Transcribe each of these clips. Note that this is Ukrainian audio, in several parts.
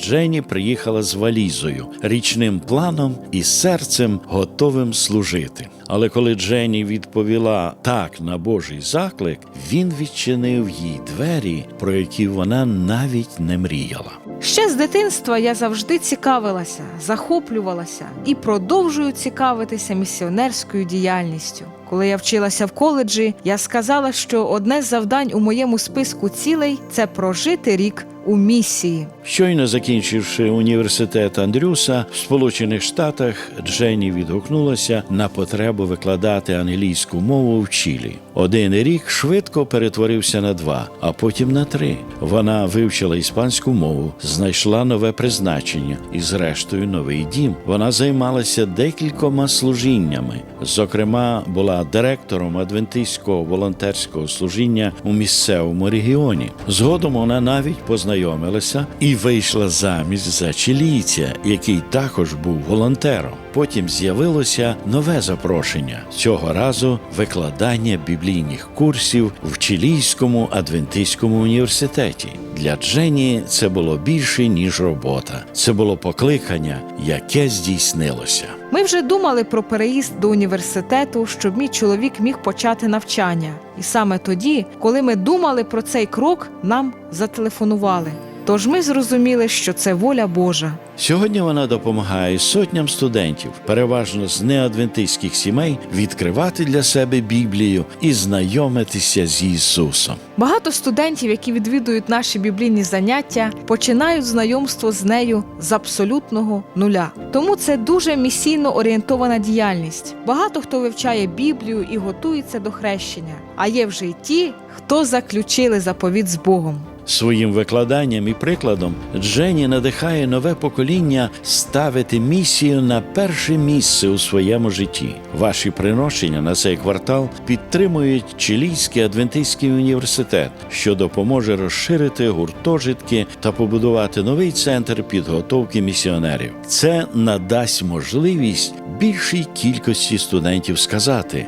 Дженні приїхала з валізою, річним планом і серцем готовим служити. Але коли Дженні відповіла так на Божий заклик, він відчинив їй двері, про які вона навіть не мріяла. Ще з дитинства я завжди цікавилася, захоплювалася і продовжую цікавитися місіонерською діяльністю. Коли я вчилася в коледжі, я сказала, що одне з завдань у моєму списку цілей це прожити рік у місії. Щойно закінчивши університет Андрюса в Сполучених Штатах, Дженні відгукнулася на потребу викладати англійську мову в Чилі. Один рік швидко перетворився на два, а потім на три. Вона вивчила іспанську мову, знайшла нове призначення і, зрештою, новий дім. Вона займалася декількома служіннями. Зокрема, була директором адвентистського волонтерського служіння у місцевому регіоні. Згодом вона навіть познайомилася і вийшла замість за чилійця, який також був волонтером. Потім з'явилося нове запрошення цього разу викладання біблійних курсів в Чилійському адвентистському університеті. Для Джені це було більше ніж робота. Це було покликання, яке здійснилося. Ми вже думали про переїзд до університету, щоб мій чоловік міг почати навчання. І саме тоді, коли ми думали про цей крок, нам зателефонували. Тож ми зрозуміли, що це воля Божа. Сьогодні вона допомагає сотням студентів, переважно з неадвентистських сімей, відкривати для себе Біблію і знайомитися з Ісусом. Багато студентів, які відвідують наші біблійні заняття, починають знайомство з нею з абсолютного нуля. Тому це дуже місійно орієнтована діяльність. Багато хто вивчає Біблію і готується до хрещення. А є вже й ті, хто заключили заповіт з Богом. Своїм викладанням і прикладом Джені надихає нове покоління ставити місію на перше місце у своєму житті. Ваші приношення на цей квартал підтримують Чилійський адвентистський університет, що допоможе розширити гуртожитки та побудувати новий центр підготовки місіонерів. Це надасть можливість більшій кількості студентів сказати: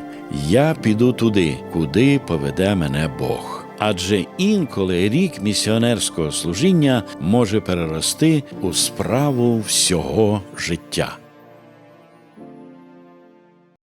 Я піду туди, куди поведе мене Бог. Адже інколи рік місіонерського служіння може перерости у справу всього життя.